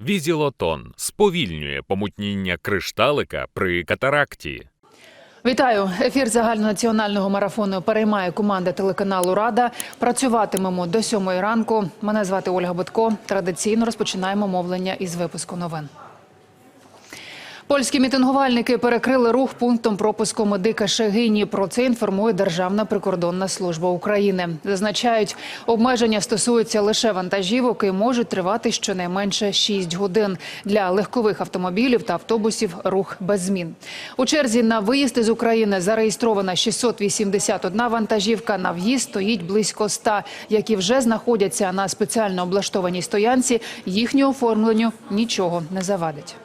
Візілотон сповільнює помутніння кришталика при катаракті. Вітаю! Ефір загальнонаціонального марафону переймає команда телеканалу Рада. Працюватимемо до сьомої ранку. Мене звати Ольга Бутко. Традиційно розпочинаємо мовлення із випуску новин. Польські мітингувальники перекрили рух пунктом пропуску медика Шегині. Про це інформує Державна прикордонна служба України. Зазначають, обмеження стосуються лише вантажівок і можуть тривати щонайменше 6 годин. Для легкових автомобілів та автобусів рух без змін. У черзі на виїзд із України зареєстрована 681 вантажівка. На в'їзд стоїть близько 100, які вже знаходяться на спеціально облаштованій стоянці. Їхньому оформленню нічого не завадить.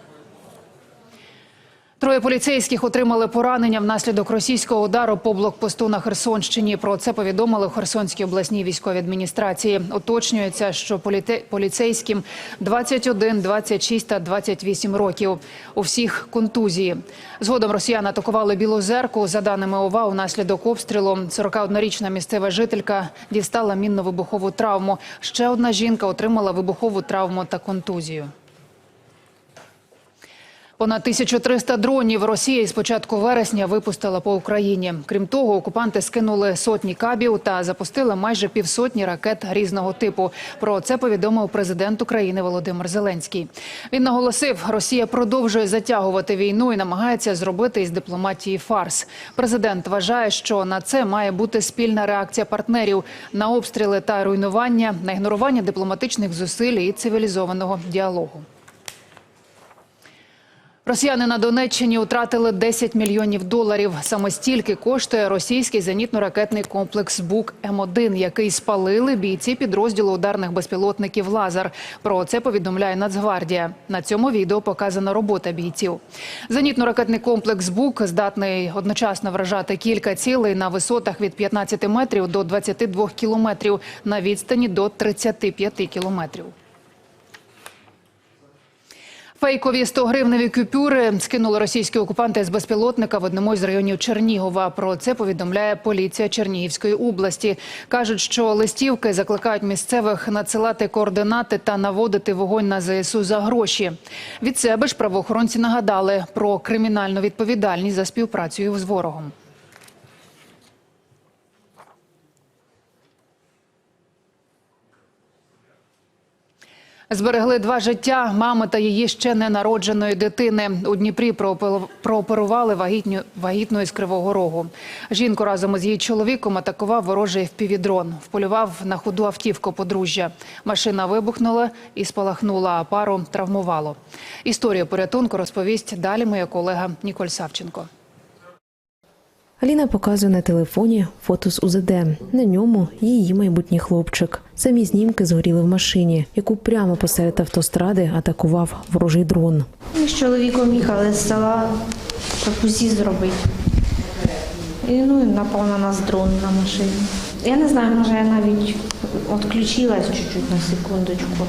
Троє поліцейських отримали поранення внаслідок російського удару по блокпосту на Херсонщині. Про це повідомили в Херсонській обласній військовій адміністрації. Уточнюється, що політе- поліцейським 21, 26 та 28 років. У всіх контузії. Згодом росіяни атакували Білозерку. За даними ОВА, унаслідок обстрілу 41-річна місцева жителька дістала мінно-вибухову травму. Ще одна жінка отримала вибухову травму та контузію. Понад 1300 дронів Росія із початку вересня випустила по Україні. Крім того, окупанти скинули сотні кабів та запустили майже півсотні ракет різного типу. Про це повідомив президент України Володимир Зеленський. Він наголосив, Росія продовжує затягувати війну і намагається зробити із дипломатії фарс. Президент вважає, що на це має бути спільна реакція партнерів на обстріли та руйнування, на ігнорування дипломатичних зусиль і цивілізованого діалогу. Росіяни на Донеччині втратили 10 мільйонів доларів. Саме стільки коштує російський зенітно-ракетний комплекс БУК М1, який спалили бійці підрозділу ударних безпілотників Лазар. Про це повідомляє Нацгвардія. На цьому відео показана робота бійців. Зенітно-ракетний комплекс БУК здатний одночасно вражати кілька цілей на висотах від 15 метрів до 22 кілометрів на відстані до 35 кілометрів. Фейкові 100-гривневі купюри скинули російські окупанти з безпілотника в одному із районів Чернігова. Про це повідомляє поліція Чернігівської області. Кажуть, що листівки закликають місцевих надсилати координати та наводити вогонь на ЗСУ за гроші. Від себе ж правоохоронці нагадали про кримінальну відповідальність за співпрацею з ворогом. Зберегли два життя мами та її ще ненародженої дитини. У Дніпрі проопе- прооперували вагітню, вагітну із Кривого Рогу. Жінку разом із її чоловіком атакував ворожий впівдрон. Вполював на ходу автівку подружжя. Машина вибухнула і спалахнула, а пару травмувало. Історію порятунку розповість далі моя колега Ніколь Савченко. Аліна показує на телефоні фото з УЗД. На ньому її майбутній хлопчик. Самі знімки згоріли в машині, яку прямо посеред автостради атакував ворожий дрон. Ми з чоловіком їхали з села пропусі зробити. І ну, напав на нас дрон на машині. Я не знаю, може я навіть відключилась чуть-чуть на секундочку.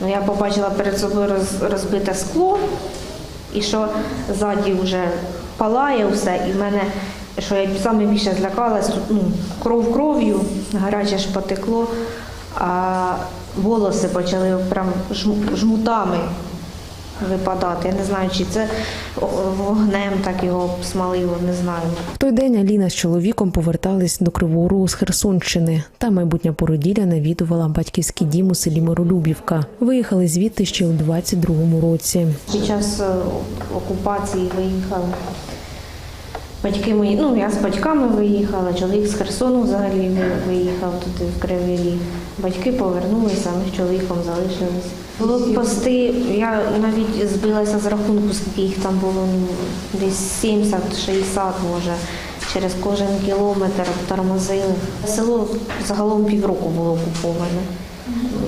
Ну, я побачила перед собою роз, розбите скло, і що ззаді вже палає все, і в мене, що я саме більше злякалась, тут ну, кров кров'ю, гаряче ж потекло, а волоси почали прям жм- жмутами випадати. Я не знаю, чи це вогнем так його смалило, не знаю. В той день Аліна з чоловіком повертались до Кривого Рогу з Херсонщини. Та майбутня породілля навідувала батьківський дім у селі Миролюбівка. Виїхали звідти ще у 22-му році. Під час е, окупації виїхали. Батьки мої, ну я з батьками виїхала, чоловік з Херсону взагалі виїхав туди в Кривий Ріг. Батьки повернулися, ми з чоловіком залишились. Блокпости, я навіть збилася з рахунку, скільки їх там було, ну, десь 70-60 може. Через кожен кілометр тормозили. Село загалом півроку було окуповане.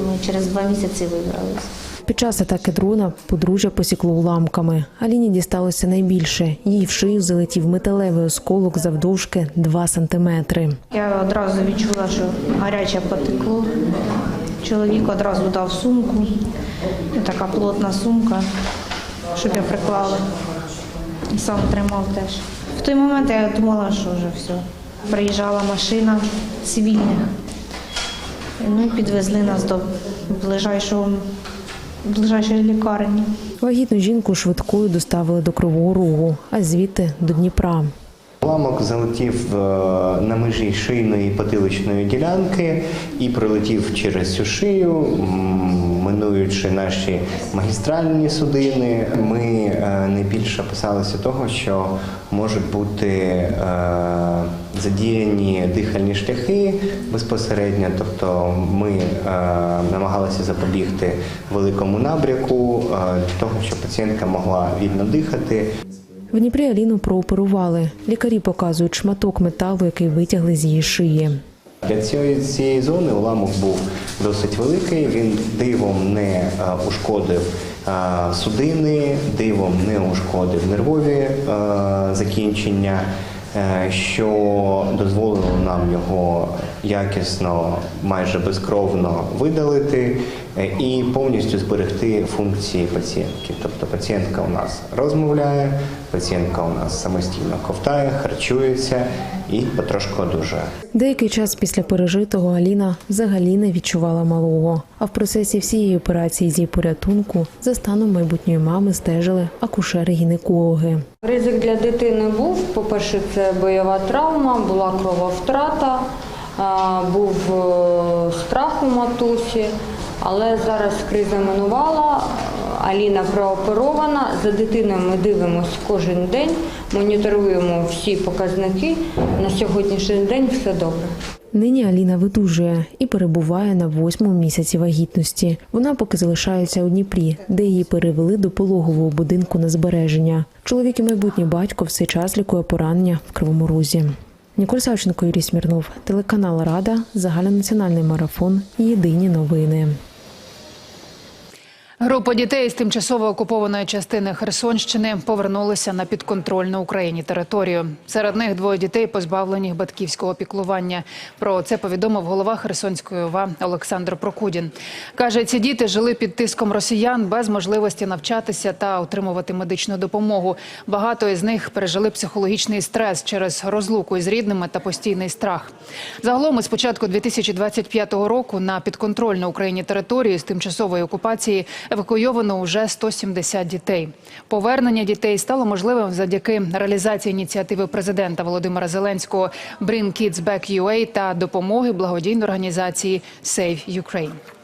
Ми через два місяці вибралися. Під час атаки дрона подружжя посікло уламками. Аліні дісталося найбільше. Їй в шию залетів металевий осколок завдовжки 2 сантиметри. Я одразу відчула, що гаряче потекло. Чоловік одразу дав сумку, така плотна сумка, щоб я приклала. Сам тримав теж. В той момент я думала, що вже все. Приїжджала машина цивільних. Ну, підвезли нас до ближайшого ближайшій лікарні. Вагітну жінку швидкою доставили до Кривого Рогу, а звідти до Дніпра. Уламок залетів е, на межі шийної і потиличної ділянки і пролетів через цю шию, минуючи наші магістральні судини. Ми е, найбільше опасалися того, що можуть бути е, задіяні дихальні шляхи безпосередньо. Тобто ми е, намагалися запобігти великому набряку для того, щоб пацієнтка могла вільно дихати. В Дніпрі Аліну прооперували. Лікарі показують шматок металу, який витягли з її шиї. Для цієї, цієї зони уламок був досить великий. Він дивом не е, ушкодив е, судини, дивом не ушкодив нервові е, закінчення, що дозволило нам його якісно, майже безкровно видалити е, і повністю зберегти функції пацієнтки. Тобто пацієнтка у нас розмовляє, пацієнтка у нас самостійно ковтає, харчується і потрошку одужує. Деякий час після пережитого Аліна взагалі не відчувала малого. А в процесі всієї операції з її порятунку за станом майбутньої мами стежили акушери-гінекологи. Ризик для дитини був. По-перше, це бойова травма, була крововтрата, був е, страх у матусі, але зараз криза минувала. Аліна прооперована. За дитиною ми дивимося кожен день, моніторуємо всі показники. На сьогоднішній день все добре. Нині Аліна видужує і перебуває на восьмому місяці вагітності. Вона поки залишається у Дніпрі, де її перевели до пологового будинку на збереження. Чоловік і майбутній батько все час лікує поранення в Кривому Розі. Ніколь Савченко, Юрій Смірнов, телеканал Рада, загальнонаціональний марафон. Єдині новини. Група дітей з тимчасово окупованої частини Херсонщини повернулися на підконтрольну Україні територію. Серед них двоє дітей позбавлені батьківського піклування. Про це повідомив голова Херсонської ОВА Олександр Прокудін. Каже, ці діти жили під тиском росіян без можливості навчатися та отримувати медичну допомогу. Багато із них пережили психологічний стрес через розлуку із рідними та постійний страх. Загалом із початку 2025 року на підконтрольну Україні території з тимчасової окупації евакуйовано уже 170 дітей. Повернення дітей стало можливим завдяки реалізації ініціативи президента Володимира Зеленського «Bring Kids Back UA» та допомоги благодійної організації «Save Ukraine».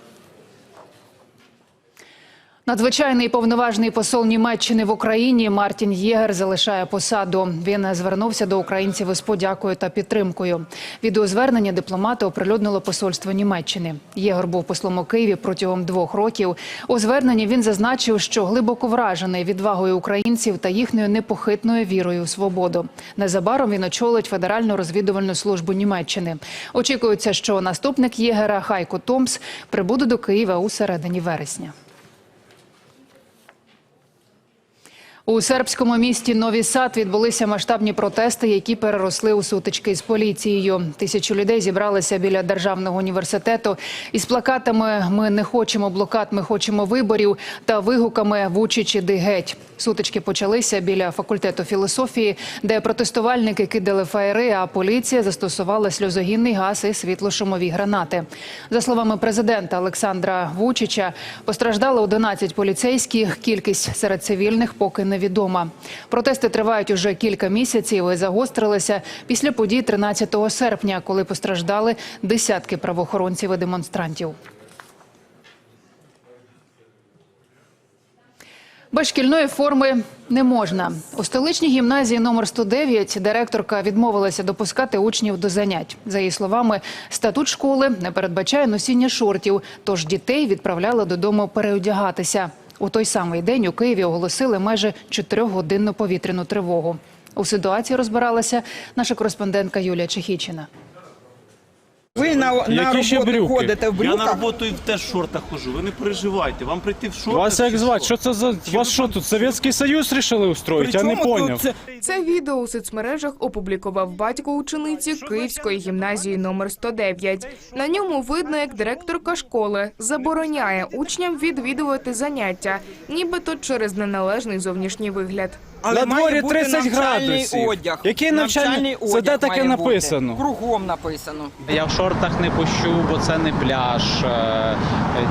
Надзвичайний повноважний посол Німеччини в Україні Мартін Єгер залишає посаду. Він звернувся до українців із подякою та підтримкою. Відеозвернення дипломата оприлюднило посольство Німеччини. Єгор був послом у Києві протягом двох років. У зверненні він зазначив, що глибоко вражений відвагою українців та їхньою непохитною вірою у свободу. Незабаром він очолить Федеральну розвідувальну службу Німеччини. Очікується, що наступник Єгера Хайко Томс прибуде до Києва у середині вересня. У сербському місті Нові Сад відбулися масштабні протести, які переросли у сутички з поліцією. Тисячу людей зібралися біля державного університету із плакатами Ми не хочемо блокад, ми хочемо виборів та вигуками Вучич іди геть. Сутички почалися біля факультету філософії, де протестувальники кидали фаєри, а поліція застосувала сльозогінний газ і світлошумові гранати. За словами президента Олександра Вучича, постраждало 11 поліцейських. Кількість серед цивільних поки невідома. Протести тривають уже кілька місяців і загострилися після подій 13 серпня, коли постраждали десятки правоохоронців і демонстрантів. Без шкільної форми не можна. У столичній гімназії номер 109 директорка відмовилася допускати учнів до занять. За її словами, статут школи не передбачає носіння шортів, тож дітей відправляли додому переодягатися. У той самий день у Києві оголосили майже 4-годинну повітряну тривогу. У ситуації розбиралася наша кореспондентка Юлія Чехічина. Ви на, на ще роботу брюки? ходите в Я на роботу і теж в шортах хожу. Ви не переживайте. Вам прийти в шортах. Вас як чи звати? Що це за Чи вас що тут? Совєтський Союз рішили устроїти? Я не Причому тут поняв. це- Це відео у соцмережах опублікував батько учениці Київської гімназії номер 109. На ньому видно, як директорка школи забороняє учням відвідувати заняття, нібито через неналежний зовнішній вигляд. Але На має дворі бути 30 навчальний градусів. одяг. Який навчальний? Це одяг де таке має бути. написано? Кругом написано. Я в шортах не пущу, бо це не пляж. Е,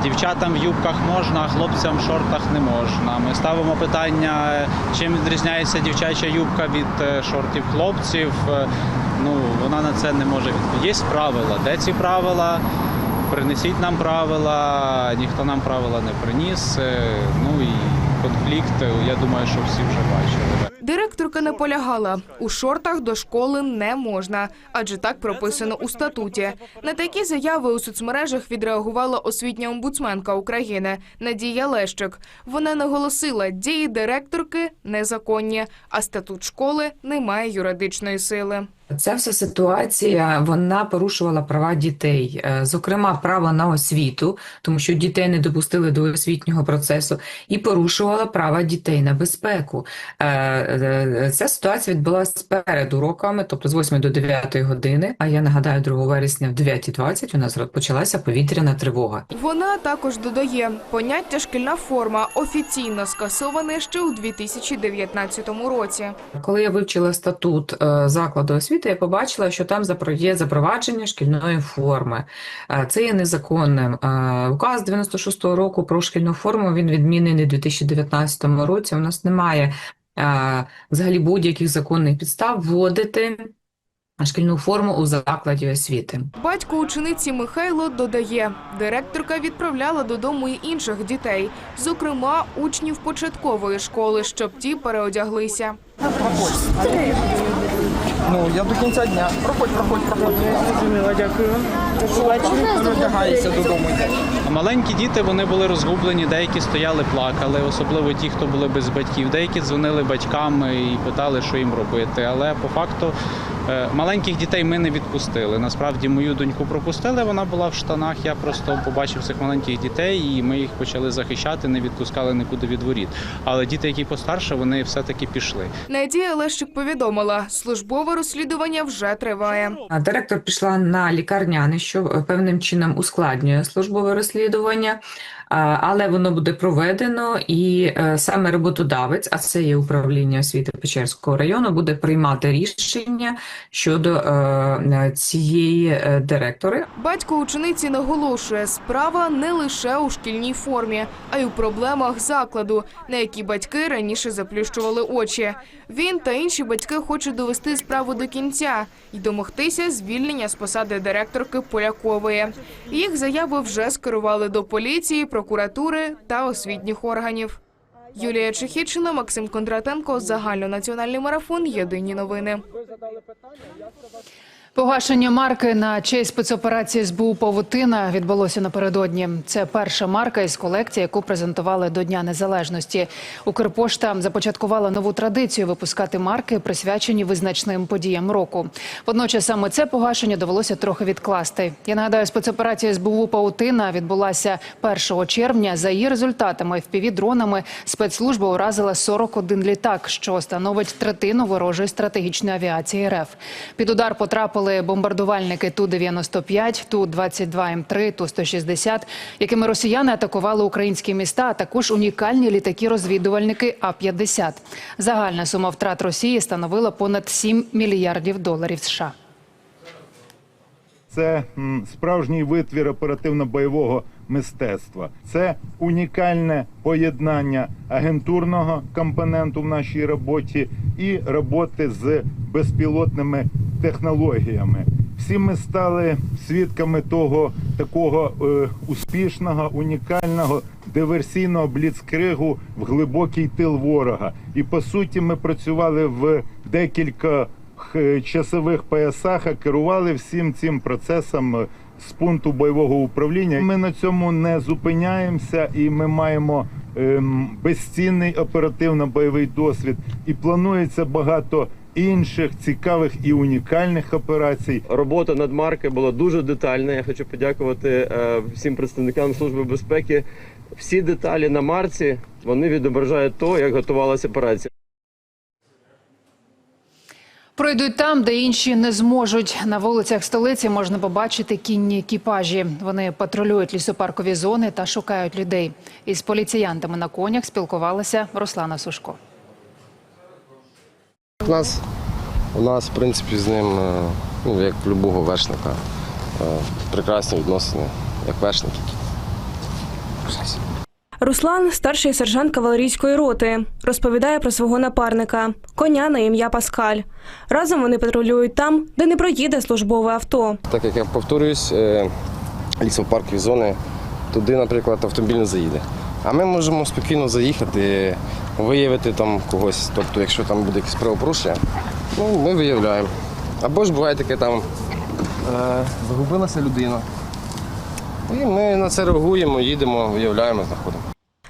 Дівчатам в юбках можна, а хлопцям в шортах не можна. Ми ставимо питання, е, чим відрізняється дівчача юбка від е, шортів хлопців. Е, Ну, вона на це не може відповісти. Є правила. Де ці правила? Принесіть нам правила, ніхто нам правила не приніс. Е, Ну і конфлікт, я думаю, що всі вже бачили. Директорка наполягала, у шортах до школи не можна, адже так прописано у статуті. На такі заяви у соцмережах відреагувала освітня омбудсменка України Надія Лещик. Вона наголосила, дії директорки незаконні, а статут школи не має юридичної сили. Ця вся ситуація вона порушувала права дітей, е, зокрема право на освіту, тому що дітей не допустили до освітнього процесу, і порушувала права дітей на безпеку. Е, е, Ця ситуація відбулася перед уроками, тобто з 8 до 9 години. А я нагадаю, 2 вересня в 9.20 у нас почалася повітряна тривога. Вона також додає, поняття шкільна форма офіційно скасоване ще у 2019 році. Коли я вивчила статут закладу освіти, я побачила, що там є запровадження шкільної форми. Е, Це є незаконним. Е, Указ 96-го року про шкільну форму він відмінений у 2019 році. У нас немає е, взагалі будь-яких законних підстав вводити шкільну форму у закладі освіти. Батько учениці Михайло додає, директорка відправляла додому і інших дітей, зокрема учнів початкової школи, щоб ті переодяглися. Ну, я до кінця дня. Проходь, проходь, проходь. Зрозуміло, дякую. Ввечері переодягаєшся додому йдеш. Маленькі діти вони були розгублені, деякі стояли, плакали, особливо ті, хто були без батьків. Деякі дзвонили батькам і питали, що їм робити. Але по факту е, маленьких дітей ми не відпустили. Насправді мою доньку пропустили. Вона була в штанах. Я просто побачив цих маленьких дітей, і ми їх почали захищати, не відпускали нікуди від воріт. Але діти, які постарше, вони все-таки пішли. Надія Лещик повідомила, службове розслідування вже триває. Директор пішла на лікарняне, що певним чином ускладнює службове розслідування, а, але воно буде проведено, і е, саме роботодавець, а це є управління освіти Печерського району, буде приймати рішення щодо е, цієї е, директори. Батько учениці наголошує, справа не лише у шкільній формі, а й у проблемах закладу, на які батьки раніше заплющували очі. Він та інші батьки хочуть довести справу до кінця і домогтися звільнення з посади директорки Полякової. Їх заяви вже скерували до поліції, прокуратури та освітніх органів. Юлія Чехічина, Максим Кондратенко, загальнонаціональний марафон. Єдині новини. Погашення марки на честь спецоперації СБУ Павутина відбулося напередодні. Це перша марка із колекції, яку презентували до Дня Незалежності. Укрпошта започаткувала нову традицію випускати марки, присвячені визначним подіям року. Водночас саме це погашення довелося трохи відкласти. Я нагадаю, спецоперація СБУ Павутина відбулася 1 червня. За її результатами FPV-дронами спецслужба уразила 41 літак, що становить третину ворожої стратегічної авіації РФ. Під удар потрапили бомбардувальники Ту-95, Ту-22М3, Ту-160, якими росіяни атакували українські міста, а також унікальні літаки-розвідувальники А-50. Загальна сума втрат Росії становила понад 7 мільярдів доларів США. Це справжній витвір оперативно-бойового мистецтва. Це унікальне поєднання агентурного компоненту в нашій роботі і роботи з безпілотними технологіями. Всі ми стали свідками того такого е, успішного, унікального диверсійного бліцкригу в глибокий тил ворога. І по суті, ми працювали в декілька часових поясах, а керували всім цим процесом е, з пункту бойового управління. Ми на цьому не зупиняємося, і ми маємо ем, безцінний оперативно-бойовий досвід. І планується багато інших цікавих і унікальних операцій. Робота над маркою була дуже детальна. Я хочу подякувати е, всім представникам служби безпеки. Всі деталі на марці вони відображають то, як готувалася операція. Пройдуть там, де інші не зможуть. На вулицях столиці можна побачити кінні екіпажі. Вони патрулюють лісопаркові зони та шукають людей. Із поліціянтами на конях спілкувалася Руслана Сушко. У нас, у нас, в принципі, з ним, е, ну, як любого вершника, е, прекрасні відносини, як вершники. Руслан старший сержант кавалерійської роти, розповідає про свого напарника коня на ім'я Паскаль. Разом вони патрулюють там, де не проїде службове авто. Так як я повторююсь, е, лісопаркові зони, туди, наприклад, автомобіль не заїде. А ми можемо спокійно заїхати, виявити там когось. Тобто, якщо там буде якесь правопорушення, ну, ми виявляємо. Або ж буває таке там е, загубилася людина. І ми на це реагуємо, їдемо, виявляємо, знаходимо.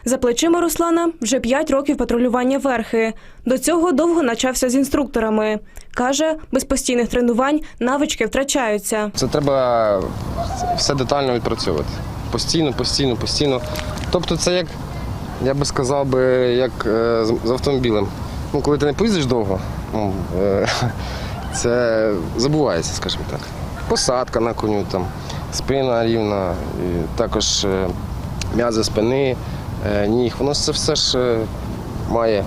За плечима Руслана вже 5 років патрулювання верхи. До цього довго навчався з інструкторами. Каже, без постійних тренувань навички втрачаються. Це треба все детально відпрацьовувати. Постійно, постійно, постійно. Тобто це як, я би сказав би, як е, з- автомобілем. Ну, коли ти не поїздиш довго, ну, е, це забувається, скажімо так. Посадка на коню, там, спина рівна, і також е, м'язи спини, е, ніг. Воно це все ж е, має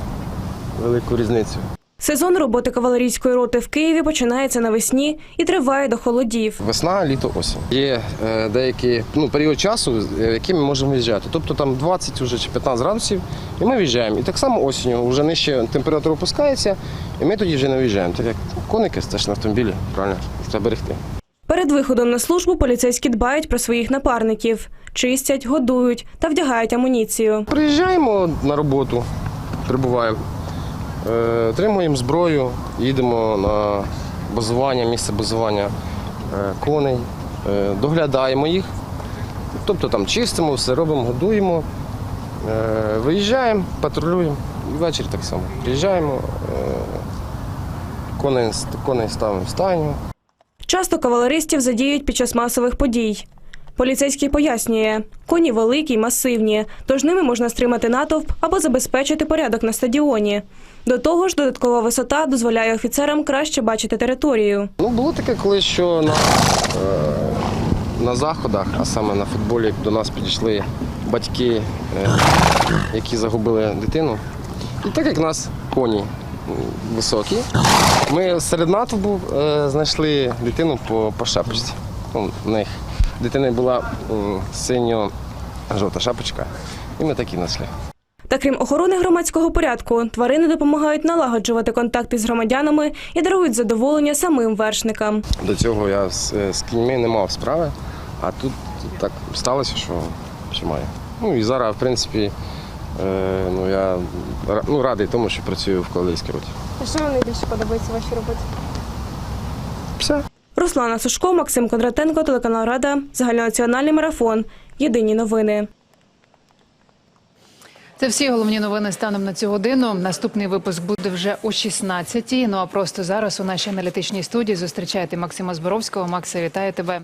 велику різницю. Сезон роботи кавалерійської роти в Києві починається навесні і триває до холодів. Весна, літо, осінь. Є е, деякий ну, період часу, е, в який ми можемо виїжджати. Тобто там 20 уже чи 15 градусів, і ми виїжджаємо. І так само осінню вже нижче температура опускається, і ми тоді вже не виїжджаємо. Так як коники це на автомобілі, правильно, треба берегти. Перед виходом на службу поліцейські дбають про своїх напарників, чистять, годують та вдягають амуніцію. Приїжджаємо на роботу, прибуваємо, е, отримуємо зброю, їдемо на базування, місце базування е, коней, е, доглядаємо їх. Тобто там чистимо, все робимо, годуємо, е, виїжджаємо, патрулюємо. І ввечері так само. Приїжджаємо, е, коней, коней ставимо в стайню. Часто кавалеристів задіють під час масових подій. Поліцейський пояснює, коні великі й масивні, тож ними можна стримати натовп або забезпечити порядок на стадіоні. До того ж, додаткова висота дозволяє офіцерам краще бачити територію. Ну, було таке, коли що на, е, на заходах, а саме на футболі, до нас підійшли батьки, е, які загубили дитину. І так як нас коні високі, ми серед натовпу е, знайшли дитину по, по шапочці. Ну, них дитини була синьо-жовта шапочка, і ми так і знайшли. Та крім охорони громадського порядку, тварини допомагають налагоджувати контакти з громадянами і дарують задоволення самим вершникам. До цього я з, е, з кіньми не мав справи, а тут так сталося, що, що маю. Ну і зараз, в принципі, е, ну, я ну, радий тому, що працюю в кавалерійській роті. Що вам найбільше подобається в вашій роботі? Все. Руслана Сушко, Максим Кондратенко, телеканал Рада, загальнонаціональний марафон. Єдині новини. Це всі головні новини станом на цю годину. Наступний випуск буде вже о 16-й. Ну а просто зараз у нашій аналітичній студії зустрічаєте Максима Зборовського. Макса, вітаю тебе.